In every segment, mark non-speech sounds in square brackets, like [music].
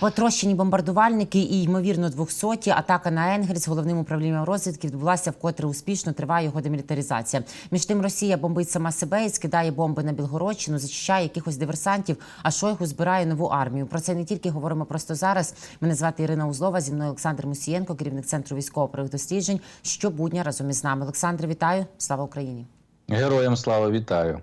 Потрощені бомбардувальники і ймовірно 200 атака на Енгельс головним управлінням розвідки відбулася вкотре успішно. Триває його демілітаризація. Між тим Росія бомбить сама себе і скидає бомби на Білгородщину, зачищає якихось диверсантів. А Шойгу збирає нову армію. Про це не тільки говоримо просто зараз. Мене звати Ірина Узлова. Зі мною Олександр Мусієнко, керівник центру військово-правих досліджень. Щобудня разом із нами. Олександр, вітаю! Слава Україні! Героям слава вітаю.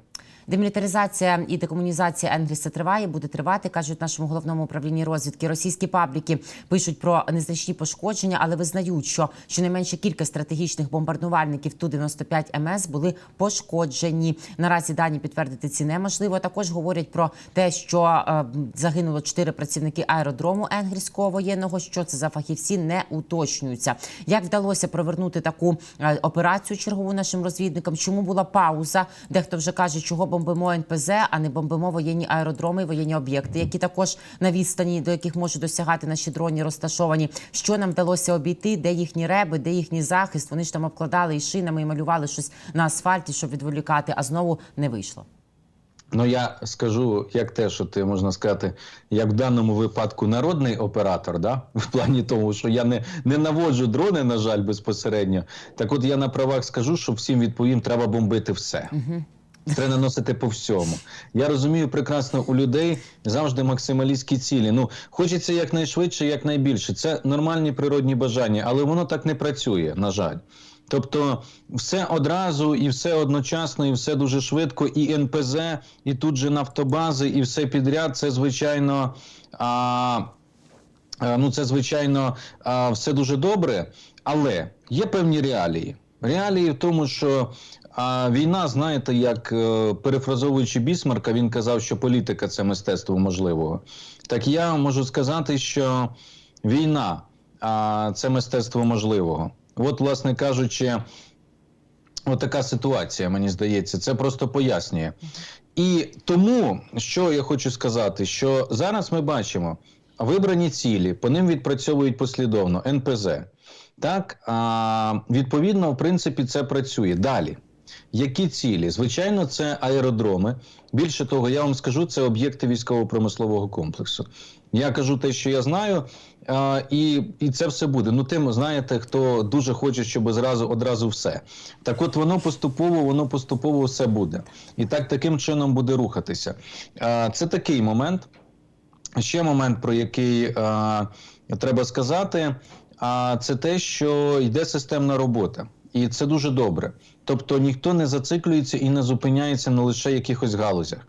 Демілітаризація і декомунізація Енгельса триває, буде тривати, кажуть нашому головному управлінні розвідки. Російські пабліки пишуть про незначні пошкодження, але визнають, що щонайменше кілька стратегічних бомбардувальників ту 95 МС були пошкоджені. Наразі дані підтвердити ці неможливо. Також говорять про те, що е, загинуло чотири працівники аеродрому Енгельського воєнного. Що це за фахівці не уточнюються. Як вдалося провернути таку е, операцію чергову нашим розвідникам? Чому була пауза? Дехто вже каже, чого бомбимо НПЗ, а не бомбимо воєнні аеродроми і воєнні об'єкти, які також на відстані, до яких можуть досягати наші дроні, розташовані. Що нам вдалося обійти? Де їхні реби, де їхній захист? Вони ж там обкладали і шинами і малювали щось на асфальті, щоб відволікати, а знову не вийшло. Ну я скажу, як те, що ти можна сказати, як в даному випадку народний оператор, да? [laughs] в плані того, що я не, не наводжу дрони, на жаль, безпосередньо. Так от я на правах скажу, що всім відповім, треба бомбити все. Треба наносити по всьому. Я розумію прекрасно у людей завжди максималістські цілі. Ну хочеться якнайшвидше, якнайбільше. Це нормальні природні бажання, але воно так не працює, на жаль. Тобто, все одразу і все одночасно, і все дуже швидко, і НПЗ, і тут же нафтобази, і все підряд. Це звичайно. А, ну, це звичайно все дуже добре, але є певні реалії. Реалії в тому, що а, війна, знаєте, як е, перефразовуючи Бісмарка, він казав, що політика це мистецтво можливого. Так я можу сказати, що війна а, це мистецтво можливого. От, власне кажучи, от така ситуація, мені здається, це просто пояснює. І тому, що я хочу сказати, що зараз ми бачимо вибрані цілі, по ним відпрацьовують послідовно НПЗ. Так, а, відповідно, в принципі, це працює. Далі. Які цілі? Звичайно, це аеродроми. Більше того, я вам скажу, це об'єкти військово-промислового комплексу. Я кажу те, що я знаю, а, і, і це все буде. Ну, тим знаєте, хто дуже хоче, щоб зразу одразу все. Так, от воно поступово, воно поступово все буде. І так таким чином буде рухатися. А, це такий момент. Ще момент, про який а, треба сказати, а це те, що йде системна робота, і це дуже добре. Тобто ніхто не зациклюється і не зупиняється на лише якихось галузях.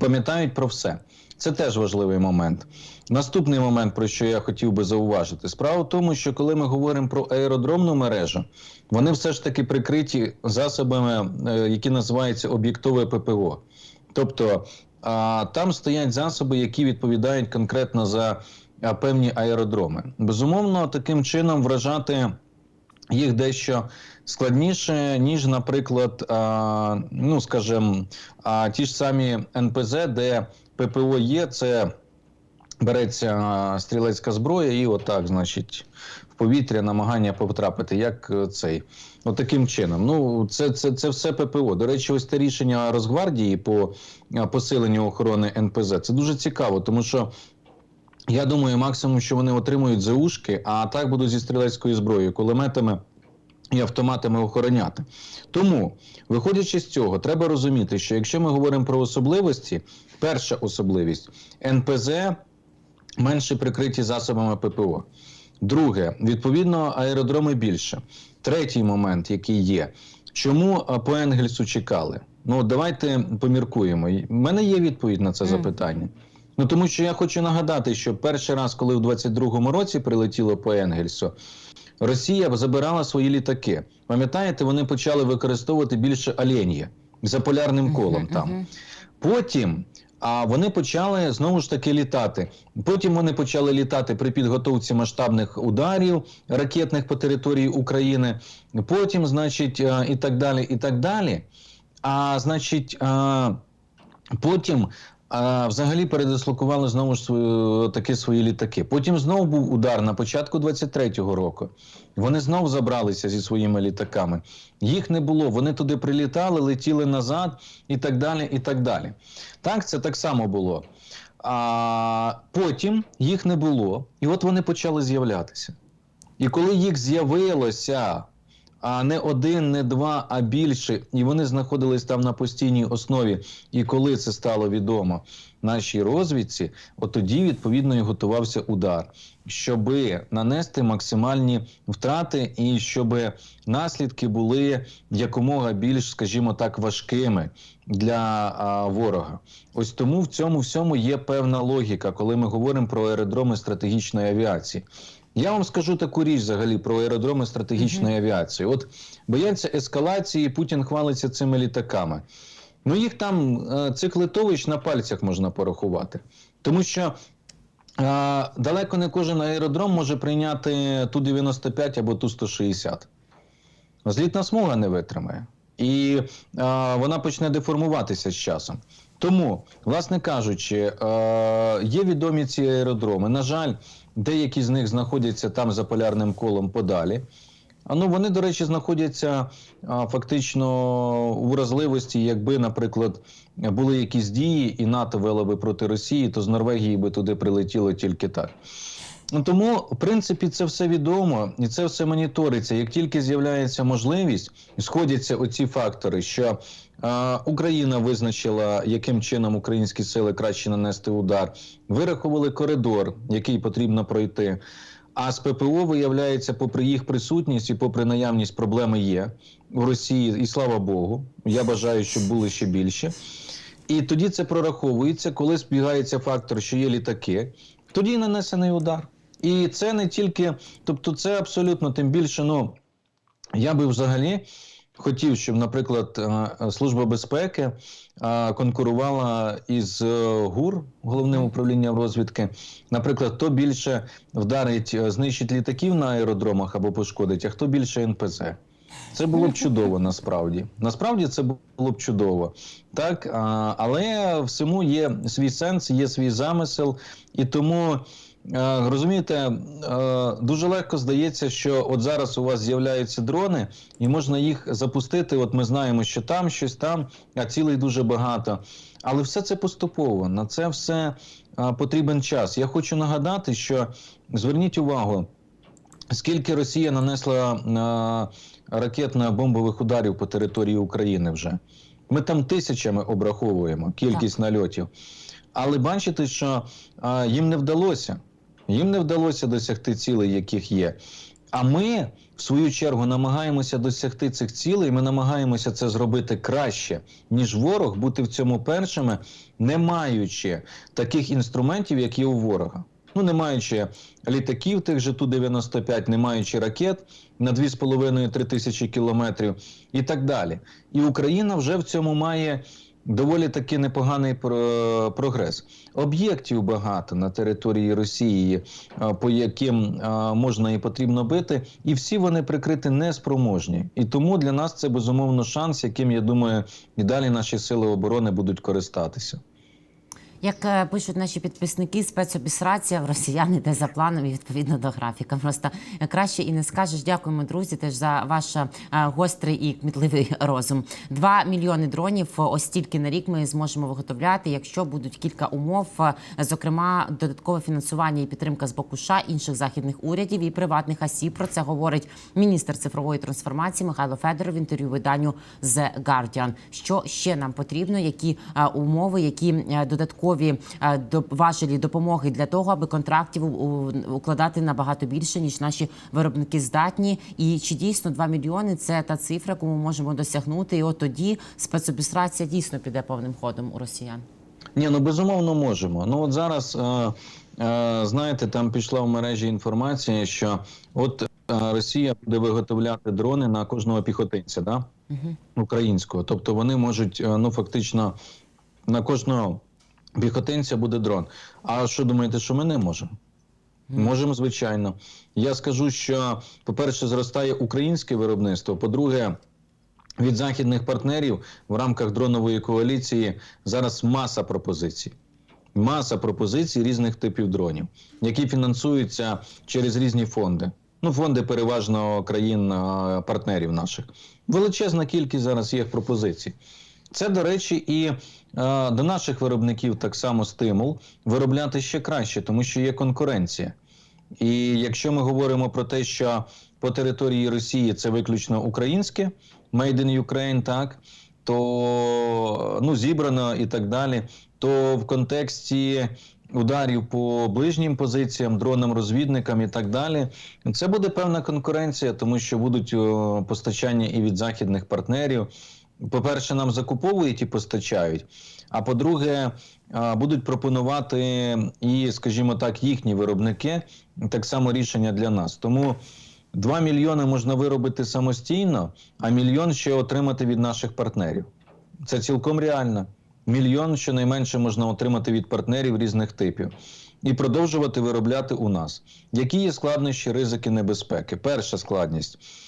Пам'ятають про все. Це теж важливий момент. Наступний момент, про що я хотів би зауважити, справа в тому, що коли ми говоримо про аеродромну мережу, вони все ж таки прикриті засобами, е, які називаються об'єктове ППО. Тобто там стоять засоби, які відповідають конкретно за певні аеродроми. Безумовно, таким чином вражати їх дещо складніше, ніж, наприклад, ну скажімо, ті ж самі НПЗ, де ППО є, це береться стрілецька зброя, і отак, значить, в повітря намагання потрапити, як е, цей. От чином. Ну, це, це, це все ППО. До речі, ось те рішення Росгвардії по посиленню охорони НПЗ. Це дуже цікаво, тому що. Я думаю, максимум, що вони отримують ЗУшки, а так будуть зі стрілецькою зброєю, кулеметами і автоматами охороняти. Тому, виходячи з цього, треба розуміти, що якщо ми говоримо про особливості, перша особливість НПЗ менше прикриті засобами ППО. Друге, відповідно, аеродроми більше. Третій момент, який є, чому по Енгельсу чекали? Ну, давайте поміркуємо. У мене є відповідь на це Мгм. запитання. Ну тому що я хочу нагадати, що перший раз, коли в 22-му році прилетіло по Енгельсу, Росія забирала свої літаки. Пам'ятаєте, вони почали використовувати більше оленя за полярним колом Мгм, там. мгм. Потім а вони почали знову ж таки літати. Потім вони почали літати при підготовці масштабних ударів ракетних по території України. Потім, значить, і так далі, і так далі. А значить, а, потім. А взагалі передислокували знову ж свою, такі свої літаки. Потім знову був удар на початку 23-го року. Вони знову забралися зі своїми літаками. Їх не було. Вони туди прилітали, летіли назад і так далі. і так далі. Так, це так само було. А потім їх не було, і от вони почали з'являтися. І коли їх з'явилося, а не один, не два, а більше, і вони знаходились там на постійній основі. І коли це стало відомо нашій розвідці, от тоді відповідно і готувався удар, щоб нанести максимальні втрати і щоб наслідки були якомога більш, скажімо так, важкими для а, ворога. Ось тому в цьому всьому є певна логіка, коли ми говоримо про аеродроми стратегічної авіації. Я вам скажу таку річ взагалі про аеродроми стратегічної авіації. От бояться ескалації, Путін хвалиться цими літаками. Ну їх там е, цих литовищ на пальцях можна порахувати. Тому що е, далеко не кожен аеродром може прийняти Ту-95 або Ту-160. Злітна смуга не витримає. І е, вона почне деформуватися з часом. Тому, власне кажучи, е, є відомі ці аеродроми. На жаль, деякі з них знаходяться там за полярним колом подалі. А ну вони, до речі, знаходяться а, фактично у вразливості, якби, наприклад, були якісь дії, і НАТО вело би проти Росії, то з Норвегії би туди прилетіло тільки так. Ну, Тому, в принципі, це все відомо і це все моніториться. Як тільки з'являється можливість, сходяться оці фактори, що е, Україна визначила, яким чином українські сили краще нанести удар, вирахували коридор, який потрібно пройти. А з ППО виявляється, попри їх присутність і попри наявність проблеми є в Росії, і слава Богу, я бажаю, щоб були ще більше. І тоді це прораховується, коли збігається фактор, що є літаки, тоді і нанесений удар. І це не тільки, тобто, це абсолютно тим більше. Ну я би взагалі хотів, щоб, наприклад, е, Служба безпеки е, конкурувала із е, ГУР, головним управлінням розвідки. Наприклад, хто більше вдарить, знищить літаків на аеродромах або пошкодить, а хто більше НПЗ. Це було б чудово насправді. Насправді це було б чудово. Так, але всьому є свій сенс, є свій замисел, і тому. Е, Розумієте, е, дуже легко здається, що от зараз у вас з'являються дрони, і можна їх запустити. От ми знаємо, що там щось там, а цілей дуже багато. Але все це поступово. На це все е, потрібен час. Я хочу нагадати, що зверніть увагу, скільки Росія нанесла ракетно-бомбових ударів по території України вже. Ми там тисячами обраховуємо кількість нальотів. Але бачите, що е, їм не вдалося. Їм не вдалося досягти цілей, яких є. А ми, в свою чергу, намагаємося досягти цих цілей. Ми намагаємося це зробити краще, ніж ворог, бути в цьому першими, не маючи таких інструментів, як є у ворога. Ну, не маючи літаків, тих же Ту-95, не маючи ракет на 2,5-3 тисячі кілометрів і так далі. І Україна вже в цьому має доволі таки непоганий про- прогрес. Об'єктів багато на території Росії, е, по яким е, можна і потрібно бити, і всі вони прикрити неспроможні. І тому для нас це безумовно шанс, яким я думаю, і далі наші сили оборони будуть користатися. Як е, пишуть наші підписники, спецобісрація в росіян іде за планом і відповідно до графіка. Просто е, краще і не скажеш. Дякуємо, друзі, теж за ваш е, гострий і кмітливий розум. Два мільйони дронів. Ось тільки на рік ми зможемо виготовляти, якщо будуть кілька умов, зокрема додаткове фінансування і підтримка з боку США, інших західних урядів і приватних осіб. Про це говорить міністр цифрової трансформації Михайло Федоров в інтерв'ю виданню The Guardian. Що ще нам потрібно? Які умови, які е, додаткові е, важелі допомоги для того, аби контрактів укладати набагато більше, ніж наші виробники здатні. І чи дійсно 2 мільйони це та цифра, яку ми можемо досягнути? І от тоді спецобістрація дійсно піде повним ходом у росіян. Ні, ну безумовно можемо. Ну от зараз, е, е, знаєте, там пішла в мережі інформація, що от е, Росія буде виготовляти дрони на кожного піхотинця, да? українського. Тобто вони можуть, е, ну фактично, на кожного піхотинця буде дрон. А що думаєте, що ми не можемо? Можемо, звичайно. Я скажу, що, по-перше, зростає українське виробництво. По-друге, від західних партнерів в рамках дронової коаліції зараз маса пропозицій. Маса пропозицій різних типів дронів, які фінансуються через різні фонди. Ну, фонди переважно країн-партнерів наших. Величезна кількість зараз є пропозицій. Це, до речі, і е, до наших виробників так само стимул виробляти ще краще, тому що є конкуренція. І якщо ми говоримо про те, що по території Росії це виключно українське, Made in Ukraine, так, то ну, зібрано і так далі, то в контексті ударів по ближнім позиціям, дронам, розвідникам і так далі, це буде певна конкуренція, тому що будуть о, постачання і від західних партнерів. По-перше, нам закуповують і постачають. А по-друге, будуть пропонувати і, скажімо так, їхні виробники так само рішення для нас. Тому 2 мільйони можна виробити самостійно, а мільйон ще отримати від наших партнерів. Це цілком реально. Мільйон щонайменше можна отримати від партнерів різних типів і продовжувати виробляти у нас. Які є складнощі, ризики, небезпеки? Перша складність е,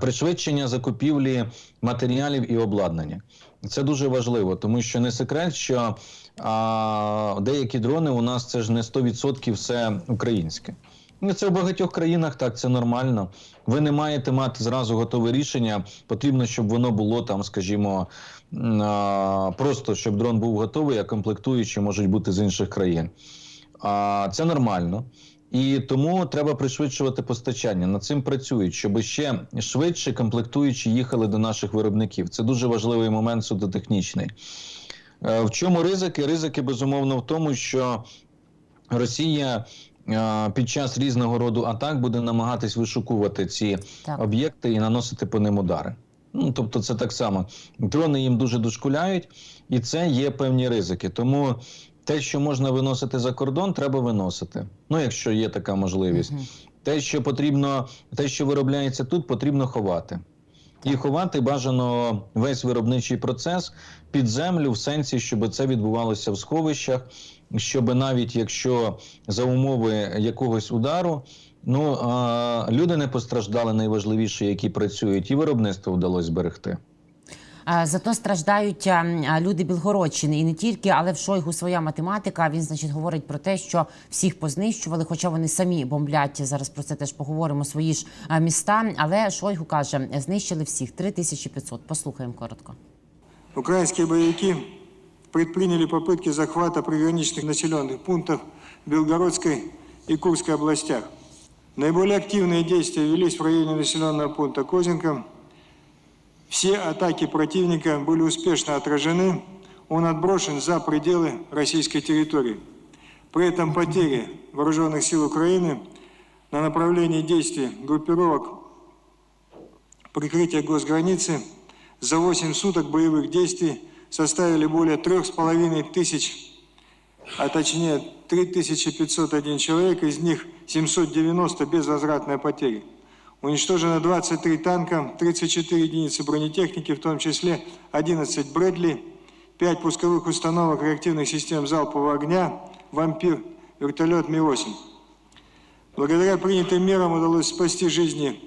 пришвидшення закупівлі матеріалів і обладнання. Це дуже важливо, тому що не секрет, що а, деякі дрони у нас це ж не 100% все українське. Ну, це в багатьох країнах так, це нормально. Ви не маєте мати зразу готове рішення. Потрібно, щоб воно було там, скажімо, просто щоб дрон був готовий, а комплектуючі можуть бути з інших країн. А, це нормально. І тому треба пришвидшувати постачання. Над цим працюють, щоб ще швидше комплектуючі їхали до наших виробників. Це дуже важливий момент судотехнічний. Е, В чому ризики? Ризики безумовно в тому, що Росія е, під час різного роду атак буде намагатись вишукувати ці Так. об'єкти і наносити по ним удари. Ну, тобто, це так само. Дрони їм дуже дошкуляють, і це є певні ризики. Тому те, що можна виносити за кордон, треба виносити. Ну, якщо є така можливість. Мгм. Те, що потрібно, те, що виробляється тут, потрібно ховати. І ховати бажано весь виробничий процес під землю, в сенсі, щоб це відбувалося в сховищах, щоб навіть якщо за умови якогось удару, ну а, люди не постраждали найважливіше, які працюють, і виробництво вдалося зберегти. А, Зато страждають а, а, люди Білгородщини і не тільки, але в Шойгу своя математика. Він значить говорить про те, що всіх познищували, хоча вони самі бомблять. Зараз про це теж поговоримо. Свої ж а, міста. Але Шойгу каже, знищили всіх 3500. Послухаємо коротко. Украинские боевики предприняли попытки захвата приграничных населенных пунктов в Белгородской и Курской областях. Наиболее активные действия велись в районе населенного пункта Козинка. Все атаки противника были успешно отражены, он отброшен за пределы российской территории. При этом потери вооруженных сил Украины на направлении действий группировок прикрытия госграницы за 8 суток боевых действий составили более 3,5 тысяч, а точнее 3501 человек, из них 790 безвозвратные потери. Уничтожено 23 танка, 34 единицы бронетехники, в том числе 11 Брэдли, 5 пусковых установок реактивных систем залпового огня, «Вампир», вертолет Ми-8. Благодаря принятым мерам удалось спасти жизни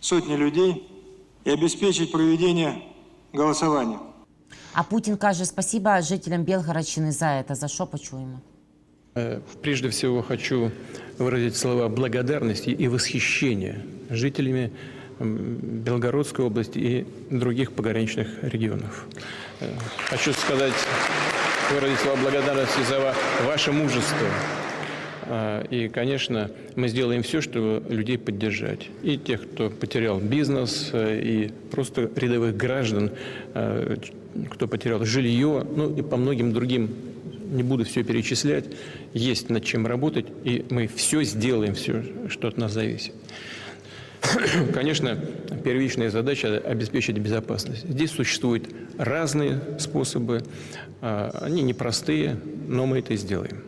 сотни людей и обеспечить проведение голосования. А Путін каже спасіба жителям Білгородщини за це. За що почуємо? Э, Прежде всего хочу выразить слова благодарности и восхищения жителями Белгородской области и других пограничных регионов. Э, Хочу сказать, выразить слова благодарности за ва- ваше мужество. А, И, конечно, мы сделаем все, чтобы людей поддержать. И тех, кто потерял бизнес, э, и просто рядовых граждан, э, кто потерял жилье, ну и по многим другим, не буду все перечислять, есть над чем работать, и мы все сделаем, все, что от нас зависит. [clears throat] Конечно, первичная задача – обеспечить безопасность. Здесь существуют разные способы, а, они непростые, но мы это сделаем.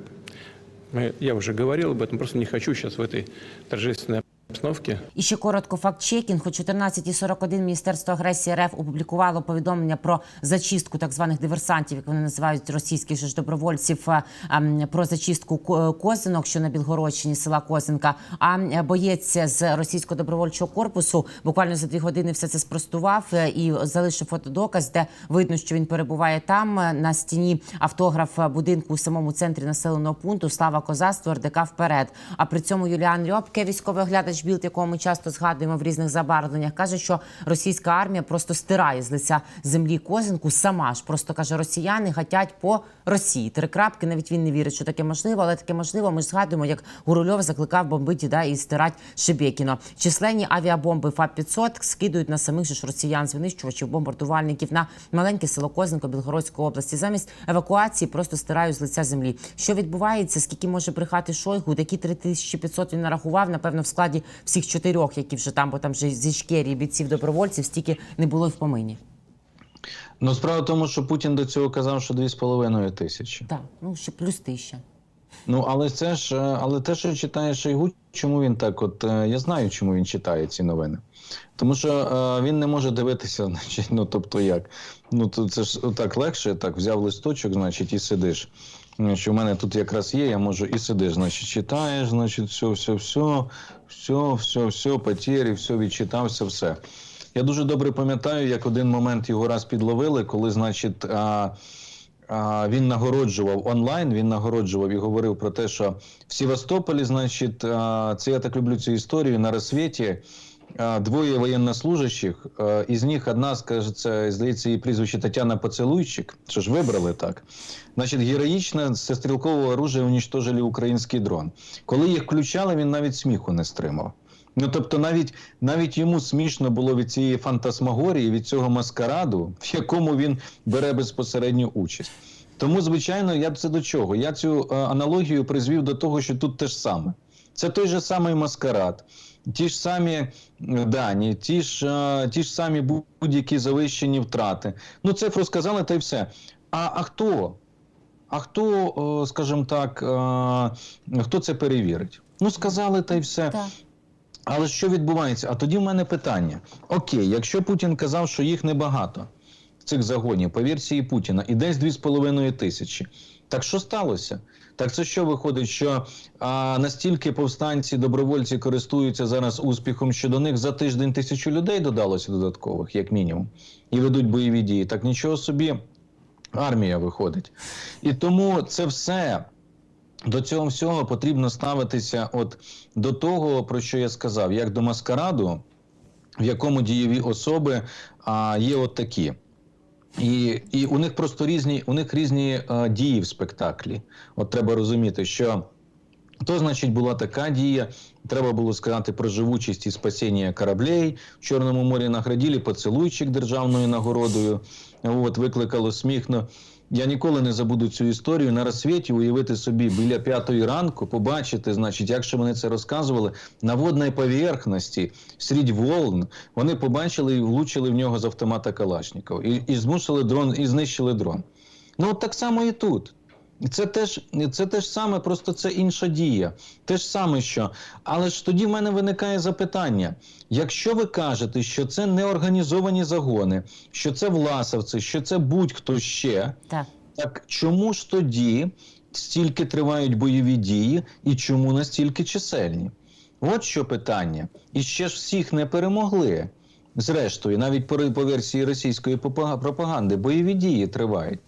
Я уже говорил об этом, просто не хочу сейчас в этой торжественной обстановке І ще коротко факт-чекінг. О 14.41 Міністерство агресії РФ опублікувало повідомлення про зачистку так званих диверсантів, як вони називають російських ж добровольців, е, ем, про зачистку Козинок, що на Білгородщині, села Козинка. А е, боєць з російського добровольчого корпусу буквально за дві години все це спростував е, і залишив фотодоказ, де видно, що він перебуває там е, на стіні автограф е, будинку у самому центрі населеного пункту. Слава козацтву РДК вперед. А при цьому Юліан Льопке, військовий оглядач Білд, якого ми часто згадуємо в різних забарвленнях, каже, що російська армія просто стирає з лиця землі козинку сама ж. Просто каже, росіяни гатять по Росії. Три крапки. Навіть він не вірить, що таке можливо, але таке можливо. Ми ж згадуємо, як Гурульов закликав бомбити да, і стирати Шебекіно. Численні авіабомби ФАП-500 скидують на самих же ж росіян, звинищувачів, бомбардувальників на маленьке село Козинко Білгородської області. Замість евакуації просто стирають з лиця землі. Що відбувається? Скільки може брехати Шойгу? Які 3500 він нарахував? Напевно, в складі всіх чотирьох, які вже там, бо там вже зі шкері бійців добровольців, стільки не було в помині. Ну, справа в тому, що Путін до цього казав, що 2,5 тисячі. Так, ну ще плюс тисяча. Ну, але це ж, е, але те, що читає Шойгу, чому він так? От е, я знаю, чому він читає ці новини. Тому що е, він не може дивитися, [laughs] значить, ну тобто як? Ну то це ж так легше, так взяв листочок, значить, і сидиш. Ну, Що в мене тут якраз є, я можу і сидиш, значить, читаєш, значить, все, все, все, все, все, все, потірі, все, відчитався, все. Я дуже добре пам'ятаю, як один момент його раз підловили, коли, значить, а, а, він нагороджував онлайн, він нагороджував і говорив про те, що в Севастополі, значить, а, це я так люблю цю історію на розсвіті. Двоє воєннослужащих, із них одна, скажеться, здається, її прізвище Тетяна Поцелуйчик, що ж вибрали так. Значить, героїчно зі стрілкового оружия унічтожили український дрон. Коли їх включали, він навіть сміху не стримав. Ну тобто, навіть навіть йому смішно було від цієї фантасмагорії, від цього маскараду, в якому він бере безпосередню участь. Тому, звичайно, я б це до чого? Я цю е, аналогію призвів до того, що тут те ж саме. Це той же самий маскарад, ті ж самі е, дані, ті ж, е, ті ж самі будь-які завищені втрати. Ну, цифру сказали, та й все. А, а хто? А хто, е, скажімо так, хто це перевірить? Ну, сказали, та й все. Так. Але що відбувається? А тоді в мене питання: окей, якщо Путін казав, що їх небагато, цих загонів, по версії Путіна, і десь 2,5 тисячі. Так що сталося? Так це що виходить, що а, настільки повстанці, добровольці користуються зараз успіхом, що до них за тиждень тисячу людей додалося додаткових, як мінімум, і ведуть бойові дії. Так нічого собі армія виходить. І тому це все до цього всього потрібно ставитися от до того, про що я сказав, як до маскараду, в якому дієві особи а, є от такі. І, і у них просто різні, у них різні е, дії в спектаклі. От треба розуміти, що то, значить, була така дія. Треба було сказати про живучість і спасіння кораблей. В Чорному морі наградили поцілуйчик державною нагородою. От, викликало сміх. Я ніколи не забуду цю історію. На розсвіті уявити собі біля п'ятої ранку, побачити, значить, якщо вони це розказували, на водній поверхності, серед волн, вони побачили і влучили в нього з автомата Калашникова. І, і змусили дрон, і знищили дрон. Ну, от так само і тут. Це теж, це теж саме, просто це інша дія. Те ж саме, що. Але ж тоді в мене виникає запитання: якщо ви кажете, що це не організовані загони, що це власовці, що це будь-хто ще, Так. так чому ж тоді стільки тривають бойові дії і чому настільки чисельні? От що питання. І ще ж всіх не перемогли. Зрештою, навіть по версії російської пропаганди, бойові дії тривають.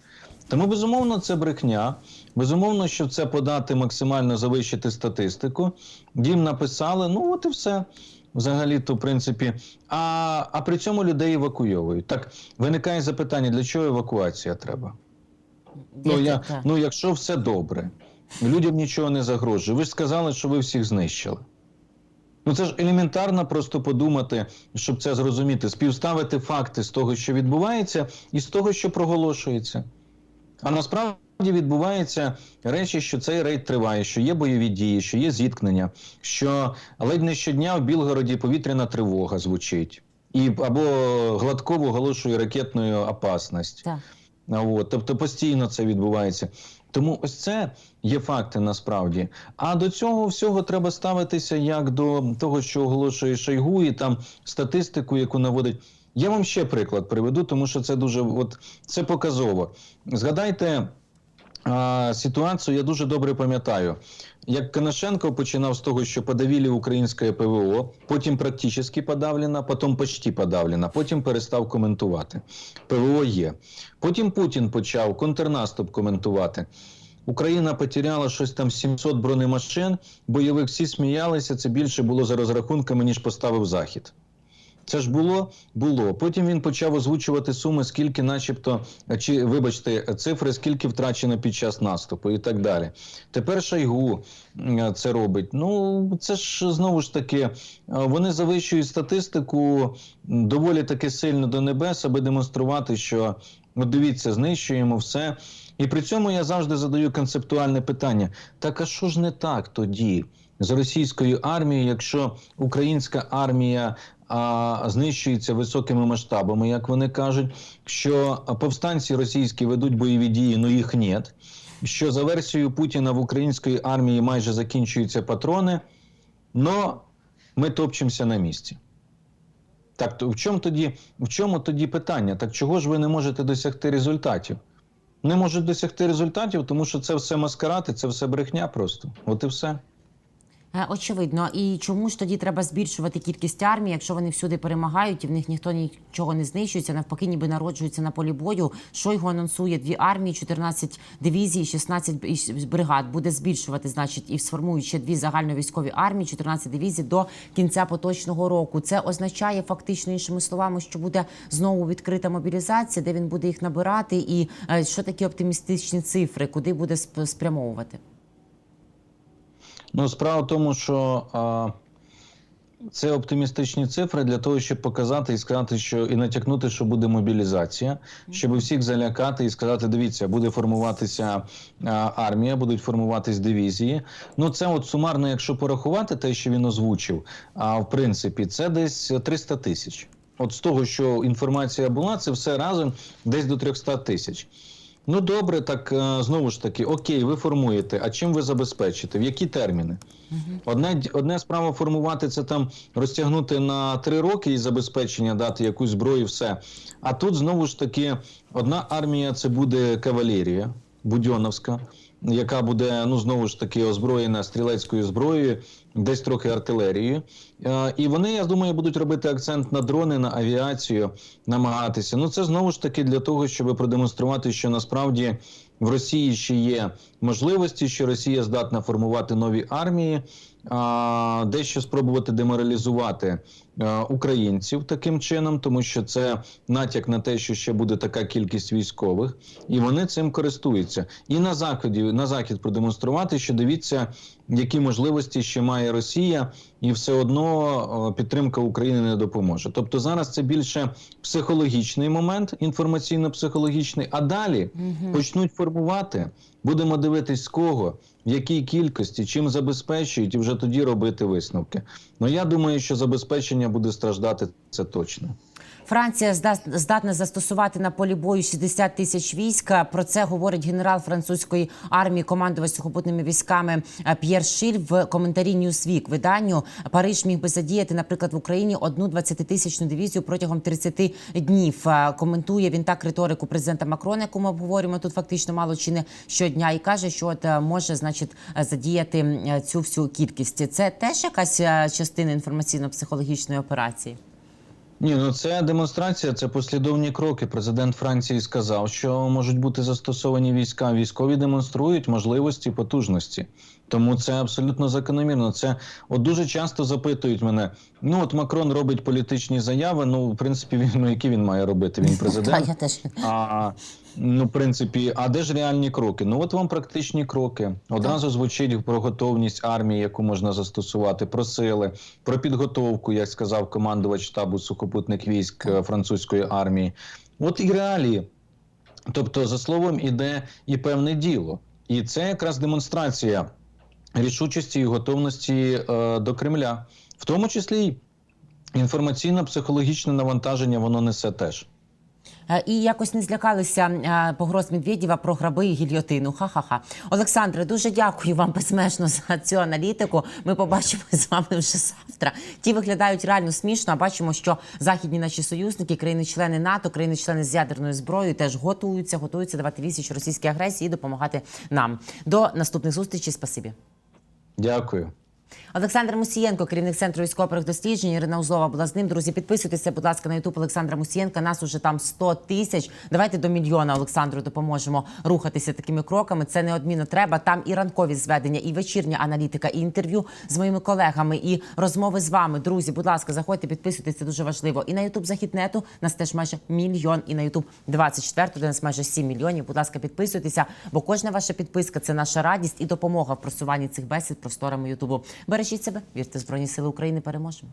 Тому, безумовно, це брехня. Безумовно, що це подати максимально завищити статистику. Їм написали, ну от і все. Взагалі-то, в принципі, а, а при цьому людей евакуйовують. Так виникає запитання, для чого евакуація треба? Ну, я, ну, якщо все добре, людям нічого не загрожує. Ви ж сказали, що ви всіх знищили. Ну це ж елементарно просто подумати, щоб це зрозуміти, співставити факти з того, що відбувається, і з того, що проголошується. А насправді відбуваються речі, що цей рейд триває, що є бойові дії, що є зіткнення, що ледь не щодня в Білгороді повітряна тривога звучить, і або гладково оголошує ракетну опасність. Так. От, тобто постійно це відбувається. Тому ось це є факти насправді. А до цього всього треба ставитися як до того, що оголошує Шойгу, і там статистику, яку наводить. Я вам ще приклад приведу, тому що це дуже от це показово. Згадайте а, ситуацію, я дуже добре пам'ятаю. Як Коношенко починав з того, що подавили українське ПВО, потім практично подавлено, потім почти подавлено, потім перестав коментувати. ПВО є. Потім Путін почав контрнаступ коментувати. Україна потеряла щось там 700 бронемашин, бойових всі сміялися, це більше було за розрахунками, ніж поставив Захід. Це ж було? Було. Потім він почав озвучувати суми, скільки, начебто, чи вибачте, цифри, скільки втрачено під час наступу і так далі. Тепер Шойгу м, це робить. Ну, це ж знову ж таки, е, вони завищують статистику доволі таки сильно до небес, аби демонструвати, що от дивіться, знищуємо все. І при цьому я завжди задаю концептуальне питання: так а що ж не так тоді? З російською армією, якщо українська армія а, знищується високими масштабами, як вони кажуть, що повстанці російські ведуть бойові дії, ну їх нет. Що за версією Путіна в української армії майже закінчуються патрони, но ми топчемося на місці. Так, то в чому тоді, в чому тоді питання? Так чого ж ви не можете досягти результатів? Не можуть досягти результатів, тому що це все маскарад, і це все брехня просто. От і все. Е, Очевидно, і чому ж тоді треба збільшувати кількість армії, якщо вони всюди перемагають і в них ніхто нічого не знищується, навпаки, ніби народжуються на полі бою. Шойгу анонсує дві армії, 14 дивізій, 16 і- бригад. Буде збільшувати, значить, і сформують ще дві загальновійськові армії, 14 дивізій до кінця поточного року. Це означає фактично іншими словами, що буде знову відкрита мобілізація, де він буде їх набирати, і е, що такі оптимістичні цифри, куди буде спрямовувати. Ну, справа в тому, що а, це оптимістичні цифри для того, щоб показати і сказати, що і натякнути, що буде мобілізація, щоб всіх залякати і сказати: дивіться, буде формуватися а, армія, будуть формуватись дивізії. Ну, це от сумарно, якщо порахувати те, що він озвучив, а в принципі, це десь 300 тисяч. От з того, що інформація була, це все разом десь до 300 тисяч. Ну добре, так е, знову ж таки, окей, ви формуєте. А чим ви забезпечите? В які терміни? Одне, одне справа формувати це там розтягнути на три роки і забезпечення, дати якусь зброю, все. А тут знову ж таки одна армія це буде кавалерія Будьоновська, яка буде ну знову ж таки озброєна стрілецькою зброєю, десь трохи артилерією. Е, І вони, я думаю, будуть робити акцент на дрони, на авіацію, намагатися. Ну це знову ж таки для того, щоб продемонструвати, що насправді в Росії ще є можливості, що Росія здатна формувати нові армії, дещо спробувати деморалізувати е, українців таким чином, тому що це натяк на те, що ще буде така кількість військових, і вони цим користуються. І на заході на захід продемонструвати, що дивіться, які можливості ще має Росія, і все одно е, підтримка України не допоможе. Тобто зараз це більше психологічний момент, інформаційно-психологічний. А далі почнуть формувати. Будемо дивитись з кого, в якій кількості, чим забезпечують, і вже тоді робити висновки. Ну я думаю, що забезпечення буде страждати це точно. Франція зда- здатна застосувати на полі бою 60 тисяч військ. Про це говорить генерал французької армії, командувач сухопутними військами е, П'єр Шиль в коментарі Newsweek виданню. Париж міг би задіяти, наприклад, в Україні одну 20-тисячну дивізію протягом 30 днів. Е, Коментує він так риторику президента Макрона, яку ми обговорюємо тут фактично мало чи не щодня, і каже, що от е, може, значить, задіяти цю всю кількість. Це теж якась частина інформаційно-психологічної операції. Ні, ну це демонстрація, це послідовні кроки. Президент Франції сказав, що можуть бути застосовані війська. Військові демонструють можливості, потужності. Тому це абсолютно закономірно. Це от дуже часто запитують мене: ну от Макрон робить політичні заяви. Ну, в принципі, він ну які він має робити? Він [laughs] президент. А, ну, в принципі, а де ж реальні кроки? Ну, от вам практичні кроки. Одразу звучить про готовність армії, яку можна застосувати, про сили, про підготовку, як сказав командувач штабу сухопутних військ е, французької армії. От і реалії. Тобто, за словом, іде і певне діло. І це якраз демонстрація рішучості і готовності е, до Кремля, в тому числі інформаційно-психологічне навантаження воно несе теж. Е, І якось не злякалися е, погроз Медведєва про граби і гільйотину. Ха-ха-ха. Олександре, дуже дякую вам безмежно за цю аналітику. Ми побачимо з вами вже завтра. Ті виглядають реально смішно. А бачимо, що західні наші союзники, країни-члени НАТО, країни-члени з ядерною зброєю теж готуються, готуються давати відсіч російській агресії і допомагати нам. До наступних зустрічей. Спасибі. Дякую. Олександр Мусієнко, керівник центру військових досліджень. Ірина Узлова була з ним. Друзі, підписуйтеся, будь ласка, на ютуб Олександра Мусієнка. Нас уже там 100 тисяч. Давайте до мільйона Олександру допоможемо рухатися такими кроками. Це неодмінно треба. Там і ранкові зведення, і вечірня аналітика, і інтерв'ю з моїми колегами, і розмови з вами. Друзі, будь ласка, заходьте, підписуйтесь, дуже важливо. І на ютуб Західнету нас теж майже мільйон. І на ютуб 24, де нас майже 7 мільйонів. Будь ласка, підписуйтеся, бо кожна ваша підписка це наша радість і допомога в просуванні цих бесід просторами Ютубу. Бережіть себе, вірте Збройні Сили України. Переможемо.